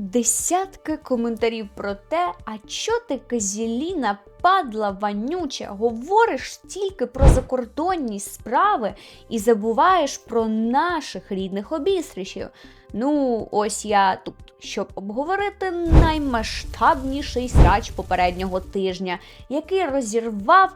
десятки коментарів про те, а чо ти Казіліна, падла вонюча, говориш тільки про закордонні справи і забуваєш про наших рідних обістрічів. Ну, ось я тут, щоб обговорити наймасштабніший срач попереднього тижня, який розірвав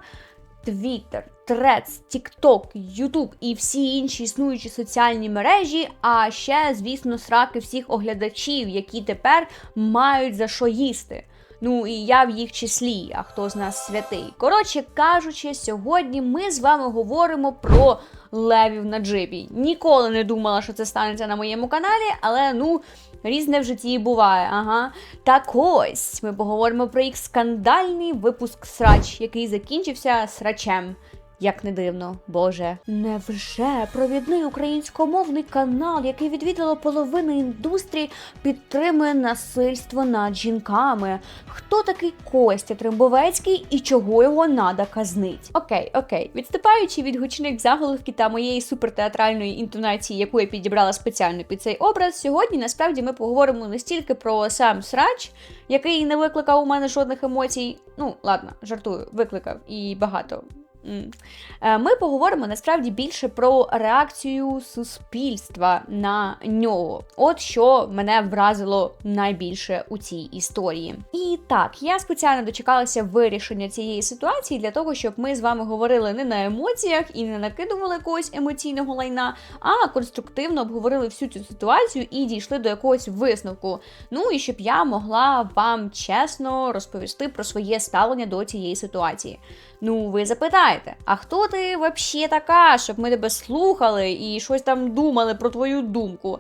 Твіттер, Трец, Тікток, Ютуб і всі інші існуючі соціальні мережі, а ще, звісно, сраки всіх оглядачів, які тепер мають за що їсти. Ну і я в їх числі, а хто з нас святий. Коротше кажучи, сьогодні ми з вами говоримо про левів на джипі. Ніколи не думала, що це станеться на моєму каналі, але ну. Різне в житті буває, ага. Так ось ми поговоримо про їх скандальний випуск срач, який закінчився срачем. Як не дивно, Боже. Невже провідний українськомовний канал, який відвідала половина індустрії, підтримує насильство над жінками? Хто такий Костя Трембовецький і чого його надо казнить? Окей, окей, відступаючи від гучних заголовків та моєї супертеатральної інтонації, яку я підібрала спеціально під цей образ, сьогодні насправді ми поговоримо не стільки про сам срач, який не викликав у мене жодних емоцій. Ну, ладно, жартую, викликав і багато. Е, Ми поговоримо насправді більше про реакцію суспільства на нього. От що мене вразило найбільше у цій історії. І так, я спеціально дочекалася вирішення цієї ситуації для того, щоб ми з вами говорили не на емоціях і не накидували якогось емоційного лайна, а конструктивно обговорили всю цю ситуацію і дійшли до якогось висновку. Ну і щоб я могла вам чесно розповісти про своє ставлення до цієї ситуації. Ну, ви запитаєте, а хто ти взагалі така, щоб ми тебе слухали і щось там думали про твою думку?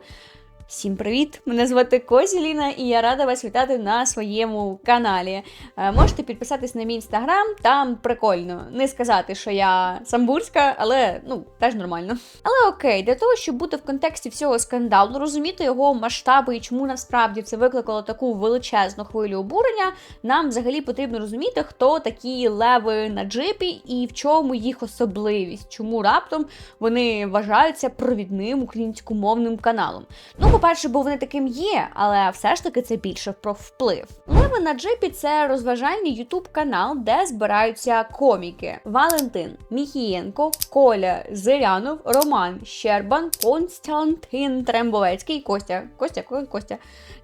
Всім привіт! Мене звати Козіліна, і я рада вас вітати на своєму каналі. Е, можете підписатись на мій інстаграм, там прикольно. Не сказати, що я самбурська, але ну теж нормально. Але окей, для того, щоб бути в контексті всього скандалу, розуміти його масштаби і чому насправді це викликало таку величезну хвилю обурення, нам взагалі потрібно розуміти, хто такі леви на джипі і в чому їх особливість, чому раптом вони вважаються провідним українськомовним каналом. Ну, по-перше, бо вони таким є, але все ж таки це більше про вплив. Леви на джипі це розважальний ютуб канал, де збираються коміки: Валентин, Міхієнко, Коля, Зирянов, Роман, Щербан, Константин Трембовецький, Костя, Костя, Костя.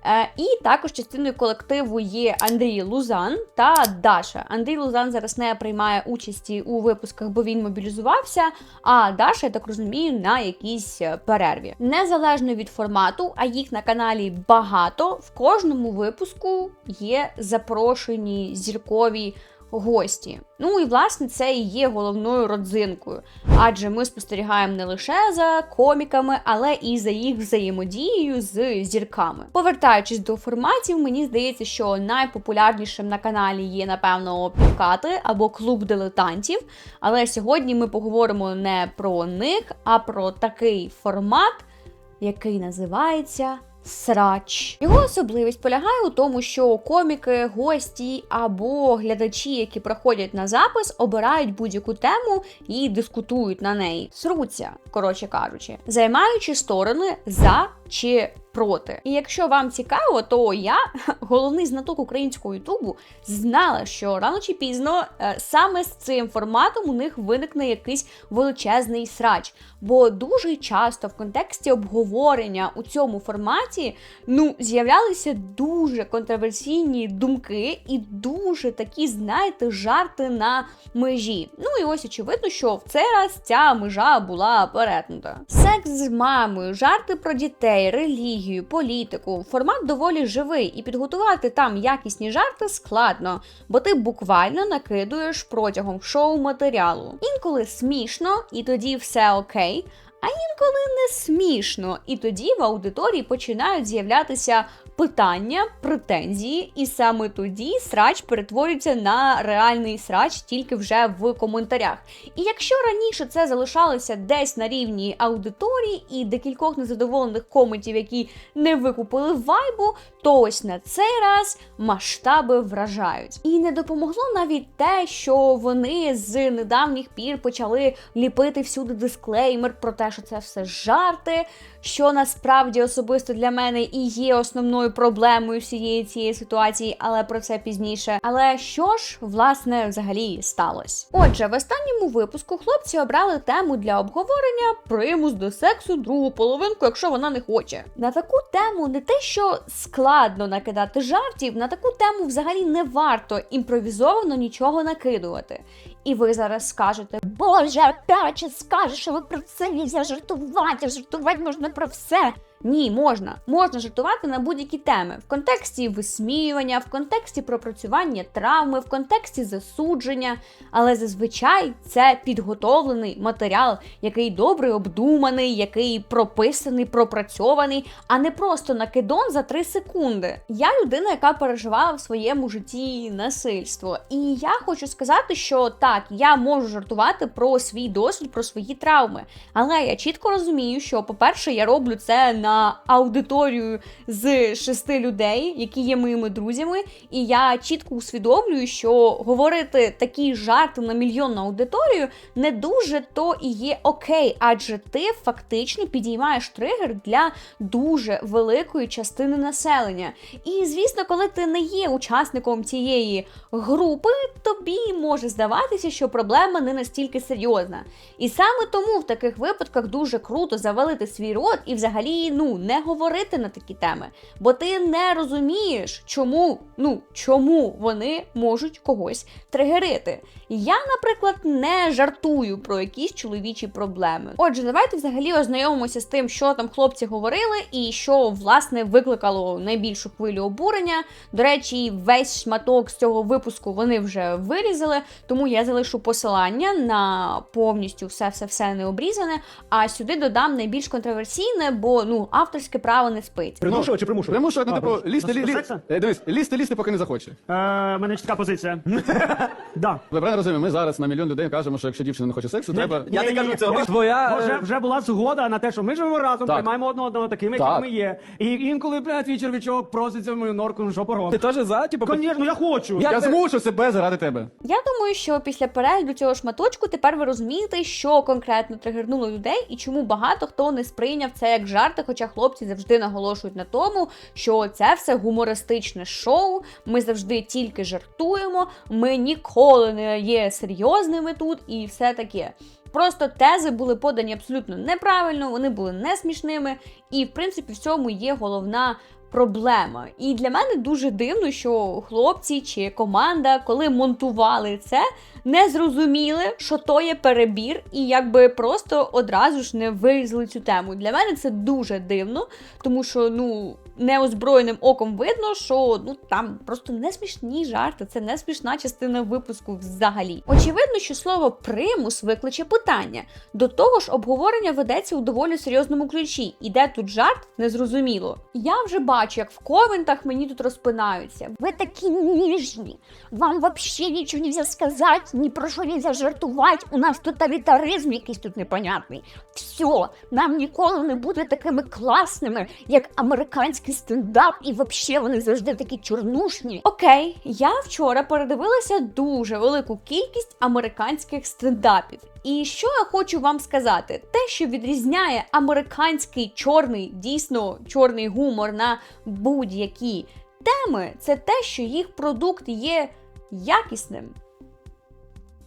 Е, і також частиною колективу є Андрій Лузан та Даша. Андрій Лузан зараз не приймає участі у випусках, бо він мобілізувався. А Даша, я так розумію, на якійсь е, перерві. Незалежно від формату, а їх на каналі багато. В кожному випуску є запрошені зіркові. Гості. Ну і власне це і є головною родзинкою, адже ми спостерігаємо не лише за коміками, але і за їх взаємодією з зірками. Повертаючись до форматів, мені здається, що найпопулярнішим на каналі є, напевно, півкати або клуб дилетантів. Але сьогодні ми поговоримо не про них, а про такий формат, який називається. Срач. Його особливість полягає у тому, що коміки, гості або глядачі, які проходять на запис, обирають будь-яку тему і дискутують на неї. Сруться, коротше кажучи, займаючи сторони за чи проти. І якщо вам цікаво, то я, головний знаток українського ютубу, знала, що рано чи пізно е, саме з цим форматом у них виникне якийсь величезний срач. Бо дуже часто в контексті обговорення у цьому форматі ну з'являлися дуже контроверсійні думки і дуже такі, знаєте, жарти на межі. Ну і ось очевидно, що в цей раз ця межа була перетнута. Секс з мамою, жарти про дітей, релігію, політику. Формат доволі живий, і підготувати там якісні жарти складно, бо ти буквально накидуєш протягом шоу матеріалу. Інколи смішно, і тоді все окей. А інколи не смішно, і тоді в аудиторії починають з'являтися питання, претензії, і саме тоді срач перетворюється на реальний срач тільки вже в коментарях. І якщо раніше це залишалося десь на рівні аудиторії і декількох незадоволених коментів, які не викупили вайбу, то ось на цей раз масштаби вражають. І не допомогло навіть те, що вони з недавніх пір почали ліпити всюди дисклеймер про те, знаю, що це все жарти, що насправді особисто для мене і є основною проблемою всієї цієї ситуації, але про це пізніше. Але що ж власне взагалі сталося? Отже, в останньому випуску хлопці обрали тему для обговорення примус до сексу другу половинку, якщо вона не хоче. На таку тему не те, що складно накидати жартів, на таку тему взагалі не варто імпровізовано нічого накидувати. І ви зараз скажете: Боже, опять же скажеш, що ви про це нельзя жартувати, жартувати можна про все. Ні, можна. Можна жартувати на будь-які теми в контексті висміювання, в контексті пропрацювання травми, в контексті засудження. Але зазвичай це підготовлений матеріал, який добре обдуманий, який прописаний, пропрацьований, а не просто накидон за 3 секунди. Я людина, яка переживала в своєму житті насильство. І я хочу сказати, що так, я можу жартувати про свій досвід, про свої травми. Але я чітко розумію, що, по-перше, я роблю це на аудиторію з шести людей, які є моїми друзями, і я чітко усвідомлюю, що говорити такі жарти на мільйонну аудиторію не дуже то і є окей, адже ти фактично підіймаєш тригер для дуже великої частини населення. І звісно, коли ти не є учасником цієї групи, тобі може здаватися, що проблема не настільки серйозна. І саме тому в таких випадках дуже круто завалити свій рот і взагалі ну не говорити на такі теми, бо ти не розумієш, чому, ну чому вони можуть когось тригерити. Я, наприклад, не жартую про якісь чоловічі проблеми. Отже, давайте взагалі ознайомимося з тим, що там хлопці говорили, і що власне викликало найбільшу хвилю обурення. До речі, весь шматок з цього випуску вони вже вирізали, тому я залишу посилання на повністю все все все не обрізане. А сюди додам найбільш контроверсійне, бо ну авторське право не спить. Примушувати чи примушувати? Примушувати, ну, типу, лізти, лі, лі, секса? е, дивись, лізти, лізти, поки не захоче. Е, мене чітка позиція. да. Ви правильно розумієте, ми зараз на мільйон людей кажемо, що якщо дівчина не хоче сексу, треба. Я не кажу цього. Твоя, Вже, е, вже була згода на те, що ми живемо разом, Так. приймаємо одне одного такими, Так. якими ми є. І інколи, блядь, твій червячок проситься в мою норку, ну що Ти поробити? теж за, типу, Звісно, я хочу. Я- Я змушу себе заради тебе. Я думаю, що після перегляду цього шматочку тепер ви розумієте, що конкретно тригернуло людей і чому багато хто не сприйняв це як жарти, хоча хлопці завжди наголошують на тому, що це все гумористичне шоу. Ми завжди тільки жартуємо, ми ніколи не є серйозними тут і все таке. Просто тези були подані абсолютно неправильно, вони були не смішними, і в принципі в цьому є головна проблема. І для мене дуже дивно, що хлопці чи команда, коли монтували це, не зрозуміли, що то є перебір, і якби просто одразу ж не вирізали цю тему. Для мене це дуже дивно, тому що ну неозброєним оком видно, що ну там просто не смішні жарти, це не смішна частина випуску взагалі. Очевидно, що слово примус викличе питання. До того ж, обговорення ведеться у доволі серйозному ключі. І де тут жарт, незрозуміло. Я вже бачу, як в коментах мені тут розпинаються. Ви такі ніжні. Вам вообще нічого нельзя сказати, ні про що нельзя жартувати. У нас тоталітаризм якийсь тут непонятний. Все, нам ніколи не буде такими класними, як американський стендап, і вообще вони завжди такі чорнушні. Окей, я вчора передивилася дуже велику кількість американських стендапів. І що я хочу вам сказати? Те, що відрізняє американський чорний, дійсно чорний гумор на будь-які теми, це те, що їх продукт є якісним.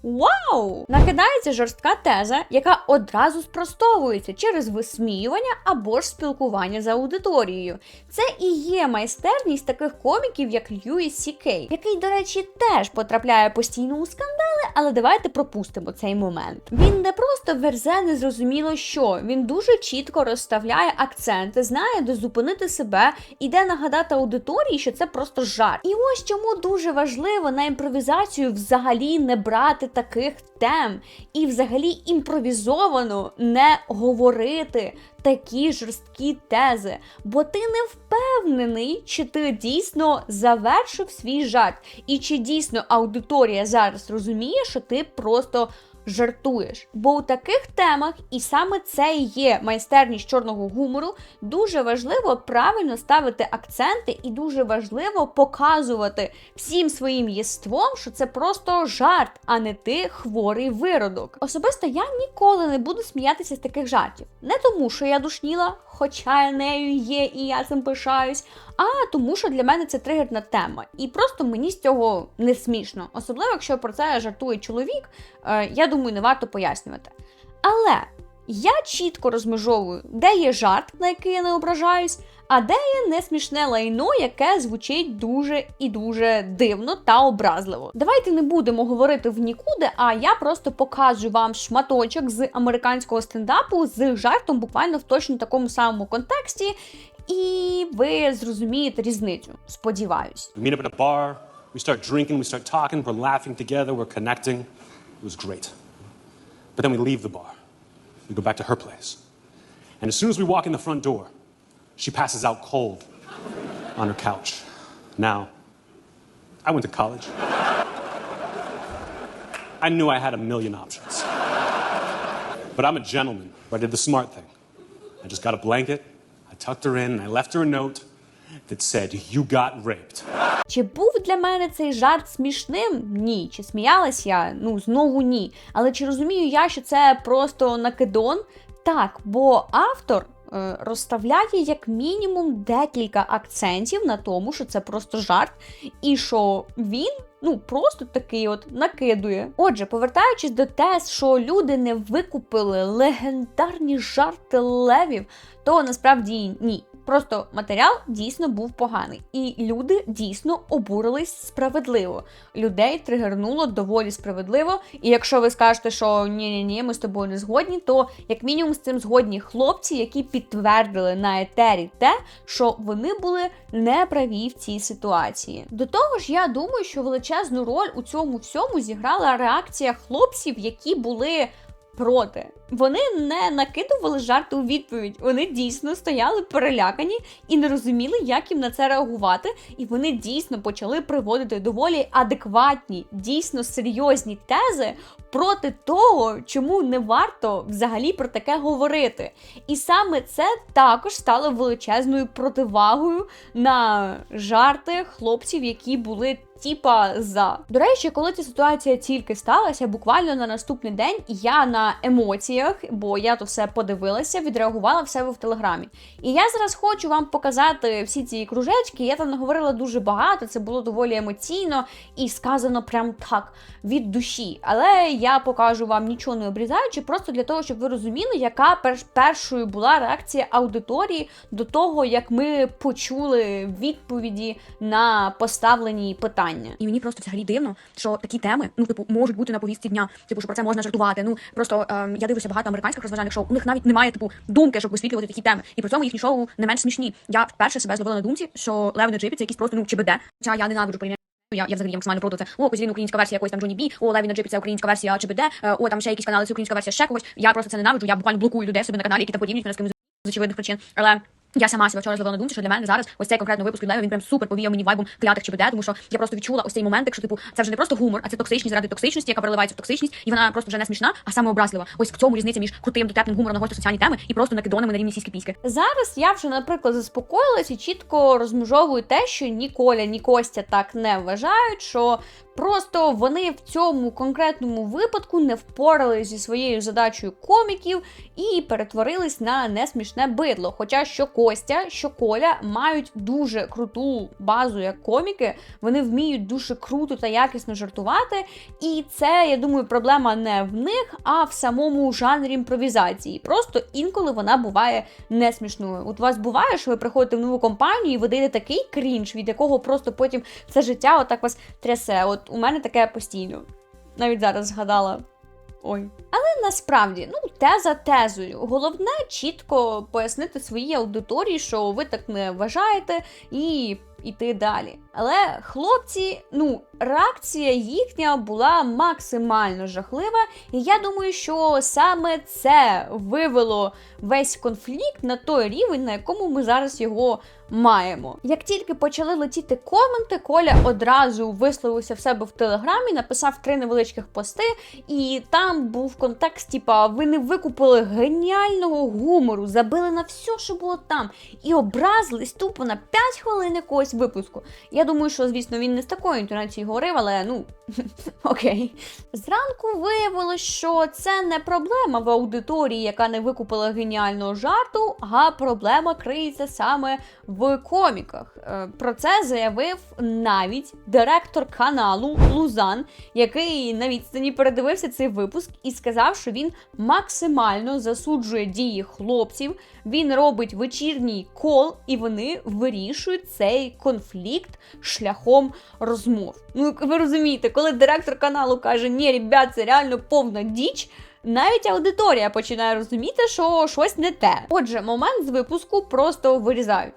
Вау! Накидається жорстка теза, яка одразу спростовується через висміювання або ж спілкування з аудиторією. Це і є майстерність таких коміків, як Льюіс Сі Кей, який, до речі, теж потрапляє постійно у скандали, але давайте пропустимо цей момент. Він не просто верзе незрозуміло що, він дуже чітко розставляє акценти, знає, де зупинити себе і де нагадати аудиторії, що це просто жарт. І ось чому дуже важливо на імпровізацію взагалі не брати таких тем і взагалі імпровізовано не говорити такі жорсткі тези, бо ти не впевнений, чи ти дійсно завершив свій жарт, і чи дійсно аудиторія зараз розуміє, що ти просто жартуєш. Бо у таких темах, і саме це і є майстерність чорного гумору, дуже важливо правильно ставити акценти, і дуже важливо показувати всім своїм єством, що це просто жарт, а не ти хворий виродок. Особисто я ніколи не буду сміятися з таких жартів. Не тому, що я душніла, хоча я нею є, і я цим пишаюсь, а тому, що для мене це тригерна тема. І просто мені з цього не смішно. Особливо, якщо про це жартує чоловік, е, я думаю, не варто пояснювати. Але я чітко розмежовую, де є жарт, на який я не ображаюсь, а де є несмішне лайно, яке звучить дуже і дуже дивно та образливо. Давайте не будемо говорити в нікуди, а я просто покажу вам шматочок з американського стендапу з жартом буквально в точно такому самому контексті, і ви зрозумієте різницю. Сподіваюсь. We meet up at a start drinking, we start talking, we're laughing together, we're connecting. It was great. But then we leave the bar. We go back to her place. And as soon as we walk in the front door, she passes out cold on her couch. Now, I went to college. I knew I had a million options. But I'm a gentleman. I did the smart thing. I just got a blanket, I tucked her in, and I left her a note that said, You got raped. Чи був для мене цей жарт смішним? Ні. Чи сміялась я? Ну знову ні. Але чи розумію я, що це просто накидон? Так, бо автор. е, Розставляє як мінімум декілька акцентів на тому, що це просто жарт, і що він ну просто такий от накидує. Отже, повертаючись до тез, що люди не викупили легендарні жарти левів, то насправді ні. Просто матеріал дійсно був поганий, і люди дійсно обурились справедливо. Людей тригернуло доволі справедливо. І якщо ви скажете, що ні, ні, ні, ми з тобою не згодні, то як мінімум з цим згодні хлопці, які підтвердили на етері те, що вони були неправі в цій ситуації. До того ж, я думаю, що величезну роль у цьому всьому зіграла реакція хлопців, які були проти. Вони не накидували жарти у відповідь. Вони дійсно стояли перелякані і не розуміли, як їм на це реагувати. І вони дійсно почали приводити доволі адекватні, дійсно серйозні тези проти того, чому не варто взагалі про таке говорити. І саме це також стало величезною противагою на жарти хлопців, які були. Тіпа за до речі, коли ця ситуація тільки сталася, буквально на наступний день я на емоціях, бо я то все подивилася, відреагувала в себе в телеграмі. І я зараз хочу вам показати всі ці кружечки. Я там наговорила дуже багато, це було доволі емоційно і сказано прям так від душі. Але я покажу вам нічого не обрізаючи, просто для того, щоб ви розуміли, яка перш першою була реакція аудиторії до того, як ми почули відповіді на поставлені питання. І мені просто взагалі дивно, що такі теми, ну типу, можуть бути на повістці дня. Типу, що про це можна жартувати. Ну просто ем, я дивлюся багато американських розважальних шоу. У них навіть немає типу думки, щоб висвітлювати такі теми. І при цьому їхні шоу не менш смішні. Я вперше себе зловила на думці, що Леви джипі це якісь просто ну ЧБД. Хоча я ненавиджу порівняти. Я, я взагалі я максимально проти це. О, Козілін українська версія якоїсь там Джоні Бі, о, Леві на джипі це українська версія ЧБД, е, о, там ще якісь канали, це українська версія ще когось. Я просто це ненавиджу. Я буквально блокую людей в себе на каналі, які там порівнюють мене з кимось з очевидних причин. Але я сама себе вчора зловила на думці, що для мене зараз ось цей конкретно випуск від він прям супер повіяв мені вайбом клятих ЧБД, тому що я просто відчула ось цей момент, що типу це вже не просто гумор, а це токсичність заради токсичності, яка переливається в токсичність, і вона просто вже не смішна, а саме образлива. Ось в цьому різниця між крутим дотепним гумором на гості соціальні теми і просто накидонами на рівні сіськи піськи. Зараз я вже, наприклад, заспокоїлась і чітко розмежовую те, що ні Коля, ні Костя так не вважають, що просто вони в цьому конкретному випадку не впоралися зі своєю задачею коміків і перетворились на несмішне бидло. Хоча що Костя, що Коля мають дуже круту базу як коміки, вони вміють дуже круто та якісно жартувати. І це, я думаю, проблема не в них, а в самому жанрі імпровізації. Просто інколи вона буває не смішною. От у вас буває, що ви приходите в нову компанію і ви даєте такий крінж, від якого просто потім все життя отак вас трясе. От у мене таке постійно. Навіть зараз згадала. Ой. Але насправді, ну теза тезою. Головне чітко пояснити своїй аудиторії, що ви так не вважаєте, і іти далі. Але хлопці, ну, реакція їхня була максимально жахлива, і я думаю, що саме це вивело весь конфлікт на той рівень, на якому ми зараз його маємо. Як тільки почали летіти коменти, Коля одразу висловився в себе в телеграмі, написав три невеличких пости, і там був контекст, типа ви не викупили геніального гумору, забили на все, що було там, і образились тупо на 5 хвилин якогось випуску. Я думаю, що звісно він не з такою інтонацією говорив, але ну окей. Зранку виявилось, що це не проблема в аудиторії, яка не викупила геніального жарту, а проблема криється саме в коміках. Е, Про це заявив навіть директор каналу Лузан, який на відстані передивився цей випуск і сказав, що він максимально засуджує дії хлопців. Він робить вечірній кол, і вони вирішують цей конфлікт шляхом розмов. Ну, ви розумієте, коли директор каналу каже, ні, ребят, це реально повна діч. Навіть аудиторія починає розуміти, що щось не те. Отже, момент з випуску просто вирізають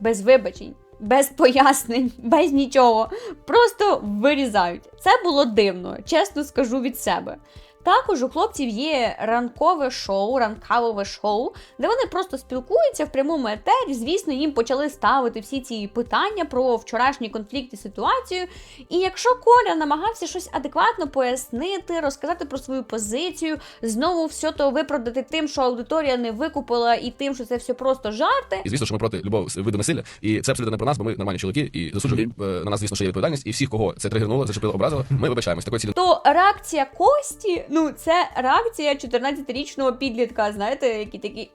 без вибачень, без пояснень, без нічого. Просто вирізають. Це було дивно, чесно скажу від себе. Також у хлопців є ранкове шоу, ранкавове шоу, де вони просто спілкуються в прямому етері. Звісно, їм почали ставити всі ці питання про вчорашній конфлікт і ситуацію. І якщо Коля намагався щось адекватно пояснити, розказати про свою позицію, знову все то виправдати тим, що аудиторія не викупила, і тим, що це все просто жарти. І звісно, що ми проти любого виду насилля, і це абсолютно не про нас, бо ми нормальні чоловіки, і засуджуємо е, на нас, звісно, що є відповідальність, і всіх, кого це тригернуло, зачепило, образило, ми вибачаємось. Такої цілі То реакція Кості, ну це реакція 14-річного підлітка, знаєте, які такі.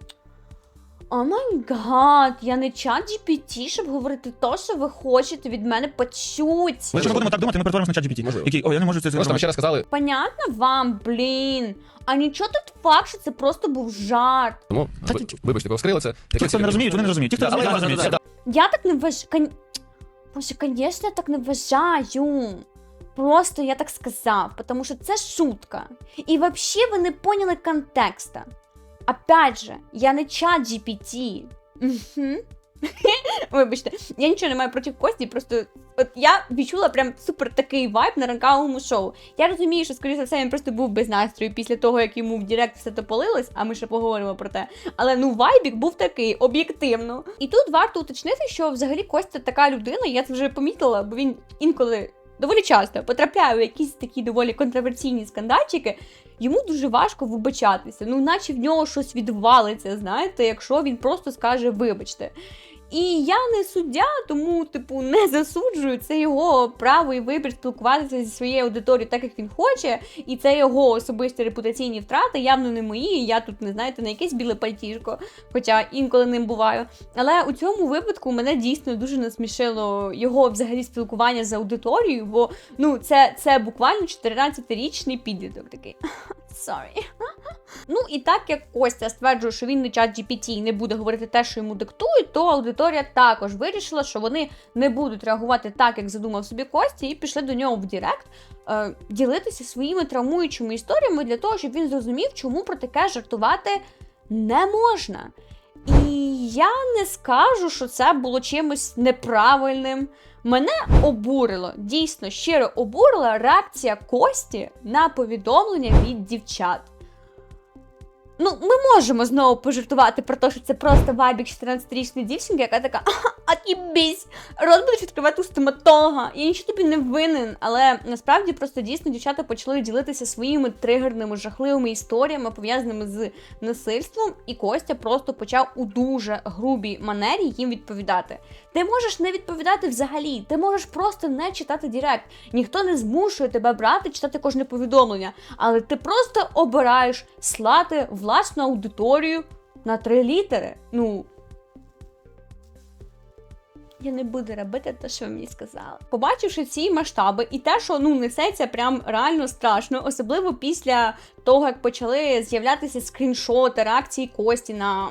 О май гад, я не чат GPT, щоб говорити то, що ви хочете від мене почуть. Якщо ми будемо так думати, ми перетворимося на чат GPT, Можливо. який, о, я не можу це Просто ми ще раз сказали, Понятно вам, блін. А нічого тут факт, що це просто був жарт. тому ви- вибачте, скрили це. Ті, хто не розуміють, вони не розуміють. Ті, хто розуміють, але- розуміють. Я так не вважаю. Кон... Боже, звісно, я так не вважаю. Просто я так сказав, тому що це шутка. І взагалі ви не поняли контекста. Опять же, я не чат GPT. Вибачте, я нічого не маю проти Кості, просто от я відчула прям супер такий вайб на ранковому шоу. Я розумію, що, скоріше за все, він просто був без настрою після того, як йому в Директ все то полилось, а ми ще поговоримо про те. Але ну вайбік був такий, об'єктивно. І тут варто уточнити, що взагалі Костя така людина, я це вже помітила, бо він інколи. Доволі часто потрапляє у якісь такі доволі контроверсійні скандальчики, йому дуже важко вибачатися. Ну, наче в нього щось відвалиться, знаєте, якщо він просто скаже вибачте. І я не суддя, тому, типу, не засуджую. Це його право і вибір спілкуватися зі своєю аудиторією так, як він хоче, і це його особисті репутаційні втрати, явно не мої. Я тут не знаєте на якесь біле пальтішко, хоча інколи ним буваю. Але у цьому випадку мене дійсно дуже насмішило його взагалі спілкування з аудиторією, бо ну це, це буквально 14-річний підліток такий. Sorry. Ну і так як Костя стверджує, що він не чат GPT і не буде говорити те, що йому диктують, то аудиторія також вирішила, що вони не будуть реагувати так, як задумав собі Костя, і пішли до нього в Директ е, ділитися своїми травмуючими історіями для того, щоб він зрозумів, чому про таке жартувати не можна. І я не скажу, що це було чимось неправильним. Мене обурило, дійсно щиро обурила реакція Кості на повідомлення від дівчат. Ну, ми можемо знову пожартувати про те, що це просто вайбік 14-річної дівчинки, яка така, «Ага, а ти рот будеш відкривати у стоматолога, я нічого тобі не винен. Але насправді просто дійсно дівчата почали ділитися своїми тригерними, жахливими історіями, пов'язаними з насильством, і Костя просто почав у дуже грубій манері їм відповідати. Ти можеш не відповідати взагалі, ти можеш просто не читати Директ. Ніхто не змушує тебе брати, читати кожне повідомлення, але ти просто обираєш слати власну аудиторію на три літери. Ну. Я не буду робити те, що ви мені сказали. Побачивши ці масштаби і те, що ну несеться прям реально страшно, особливо після того, як почали з'являтися скріншоти реакції Кості на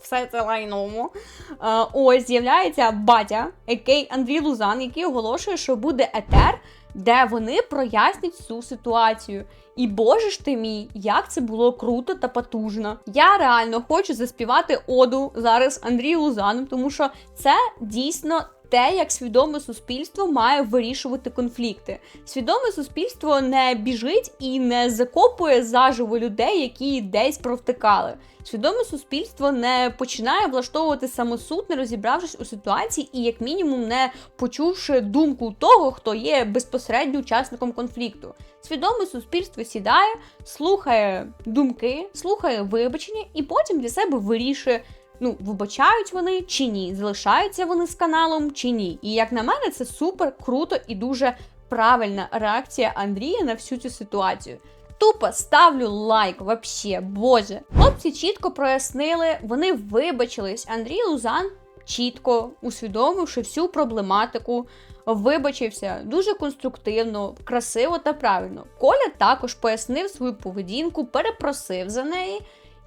все це лайно. Е, ось з'являється батя, який Андрій Лузан, який оголошує, що буде етер, де вони прояснять цю ситуацію. І боже ж ти мій, як це було круто та потужно. Я реально хочу заспівати оду зараз Андрію Лузану, тому що це дійсно. Те, як свідоме суспільство має вирішувати конфлікти. Свідоме суспільство не біжить і не закопує заживо людей, які десь провтикали. Свідоме суспільство не починає влаштовувати самосуд, не розібравшись у ситуації, і як мінімум не почувши думку того, хто є безпосередньо учасником конфлікту. Свідоме суспільство сідає, слухає думки, слухає вибачення і потім для себе вирішує. Ну, вибачають вони чи ні, залишаються вони з каналом чи ні. І як на мене, це супер круто і дуже правильна реакція Андрія на всю цю ситуацію. Тупо ставлю лайк, вообще, боже. Хлопці чітко прояснили, вони вибачились. Андрій Лузан чітко усвідомивши всю проблематику, вибачився дуже конструктивно, красиво та правильно. Коля також пояснив свою поведінку, перепросив за неї.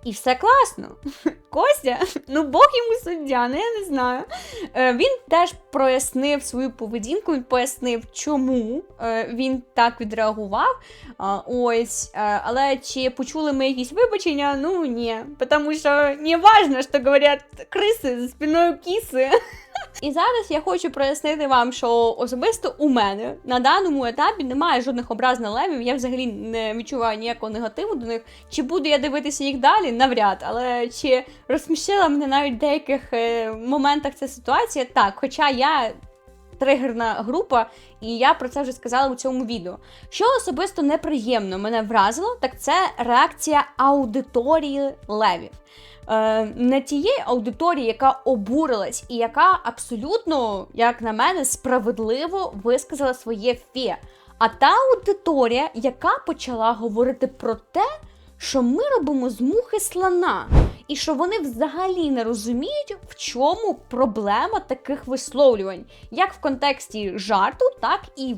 І все класно. Костя, ну Бог йому суддя, ну я не знаю. Е, він теж прояснив свою поведінку, він пояснив, чому е, він так відреагував. Ось, е, але чи почули ми якісь вибачення? Ну ні. Тому що не важно, що говорять криси за спиною кіси. І зараз я хочу прояснити вам, що особисто у мене на даному етапі немає жодних образ на левів. Я взагалі не відчуваю ніякого негативу до них. Чи буду я дивитися їх далі? Навряд. Але чи розсмішила мене навіть в деяких е, моментах ця ситуація? Так, хоча я. Тригерна група, і я про це вже сказала у цьому відео. Що особисто неприємно мене вразило, так це реакція аудиторії левів. Е, не тієї аудиторії, яка обурилась, і яка абсолютно, як на мене, справедливо висказала своє фе. А та аудиторія, яка почала говорити про те, що ми робимо з мухи слона, і що вони взагалі не розуміють, в чому проблема таких висловлювань, як в контексті жарту, так і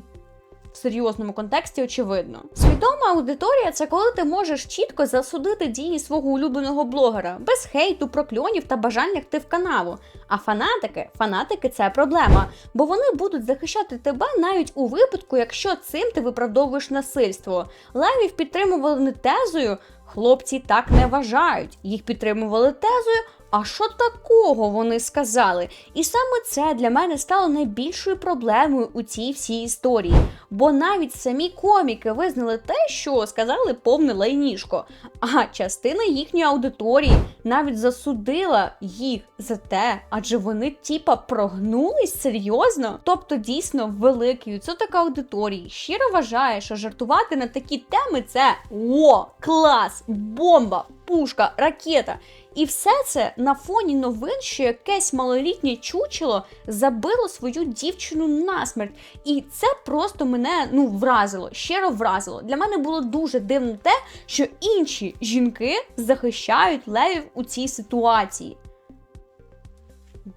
в серйозному контексті, очевидно. Свідома аудиторія це коли ти можеш чітко засудити дії свого улюбленого блогера без хейту, прокльонів та бажань лягти в канаву. А фанатики, фанатики це проблема, бо вони будуть захищати тебе навіть у випадку, якщо цим ти виправдовуєш насильство. Левів підтримували не тезою. Хлопці так не вважають. Їх підтримували тезою. А що такого вони сказали? І саме це для мене стало найбільшою проблемою у цій всій історії. Бо навіть самі коміки визнали те, що сказали повне лайнішко. А частина їхньої аудиторії навіть засудила їх за те, адже вони типа прогнулись серйозно. Тобто, дійсно, великий відсоток аудиторії щиро вважає, що жартувати на такі теми це о, клас, бомба, пушка, ракета. І все це на фоні новин, що якесь малолітнє чучело забило свою дівчину насмерть. І це просто мене ну вразило, щиро вразило. Для мене було дуже дивно те, що інші жінки захищають левів у цій ситуації.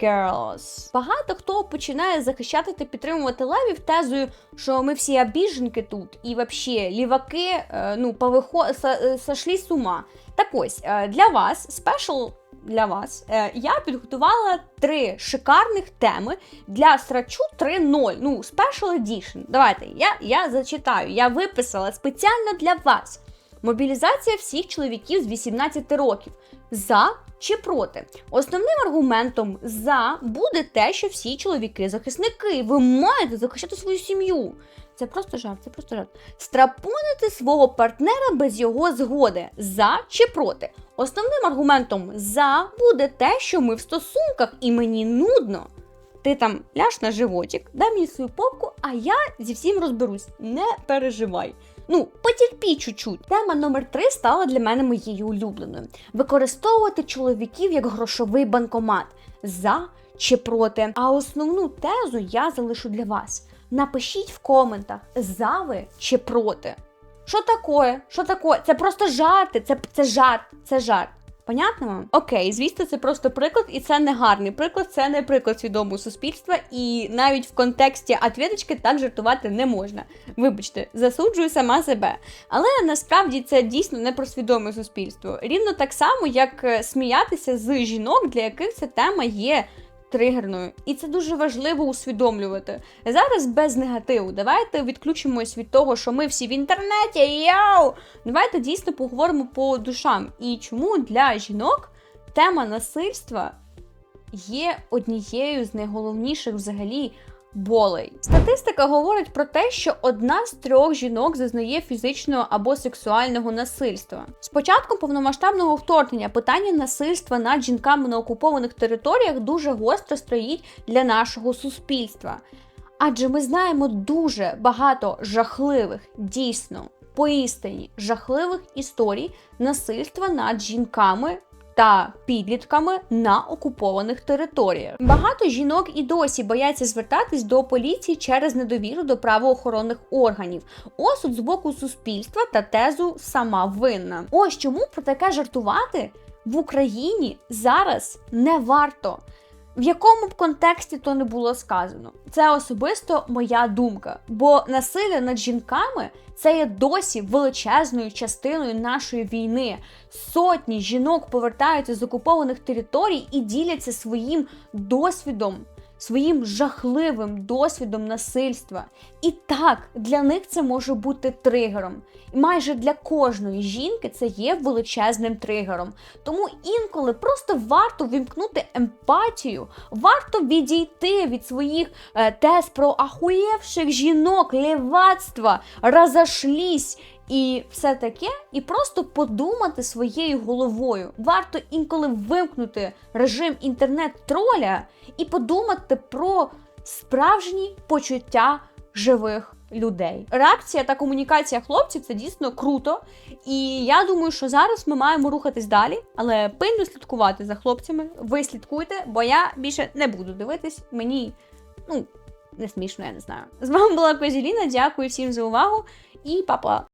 Girls. Багато хто починає захищати та підтримувати левів тезою, що ми всі обіженки тут, і вообще ліваки, е, ну, повихо... е, сошлі з ума. Так ось, е, для вас, спешл для вас, я підготувала три шикарних теми для срачу 3.0. Ну, Special Edition. Давайте, я, я зачитаю. Я виписала спеціально для вас. Мобілізація всіх чоловіків з 18 років. За чи проти? Основним аргументом за буде те, що всі чоловіки захисники. Ви маєте захищати свою сім'ю. Це просто жарт, це просто жарт. Страпонити свого партнера без його згоди. За чи проти? Основним аргументом за буде те, що ми в стосунках і мені нудно. Ти там ляж на животик, дай мені свою попку, а я зі всім розберусь. Не переживай. Ну, потерпі чуть-чуть. Тема номер три стала для мене моєю улюбленою: використовувати чоловіків як грошовий банкомат. За чи проти. А основну тезу я залишу для вас. Напишіть в коментах, за ви чи проти. Що таке? Що таке? Це просто жарти, це, це жарт, це жарт. Понятно вам? Окей, звісно, це просто приклад, і це не гарний приклад, це не приклад свідомого суспільства, і навіть в контексті отвідочки так жартувати не можна. Вибачте, засуджую сама себе. Але насправді це дійсно не про свідоме суспільство. Рівно так само, як е, сміятися з жінок, для яких ця тема є тригерною. І це дуже важливо усвідомлювати. Зараз без негативу. Давайте відключимось від того, що ми всі в інтернеті. Йоу! Давайте дійсно поговоримо по душам. І чому для жінок тема насильства є однією з найголовніших взагалі. Болей. Статистика говорить про те, що одна з трьох жінок зазнає фізичного або сексуального насильства. З початком повномасштабного вторгнення питання насильства над жінками на окупованих територіях дуже гостро стоїть для нашого суспільства. Адже ми знаємо дуже багато жахливих, дійсно, поістині жахливих історій насильства над жінками та підлітками на окупованих територіях. Багато жінок і досі бояться звертатись до поліції через недовіру до правоохоронних органів, осуд з боку суспільства та тезу сама винна. Ось чому про таке жартувати в Україні зараз не варто. В якому б контексті то не було сказано, це особисто моя думка. Бо насилля над жінками це є досі величезною частиною нашої війни. Сотні жінок повертаються з окупованих територій і діляться своїм досвідом, своїм жахливим досвідом насильства. І так, для них це може бути тригером. І майже для кожної жінки це є величезним тригером. Тому інколи просто варто вімкнути емпатію, варто відійти від своїх е, тез про ахуєвших жінок, лівацтва, розошлісь і все таке, і просто подумати своєю головою. Варто інколи вимкнути режим інтернет-троля і подумати про справжні почуття живих людей. Реакція та комунікація хлопців це дійсно круто. І я думаю, що зараз ми маємо рухатись далі, але пильно слідкувати за хлопцями. Ви слідкуйте, бо я більше не буду дивитись. Мені ну не смішно, я не знаю. З вами була Козіліна. Дякую всім за увагу і па-па!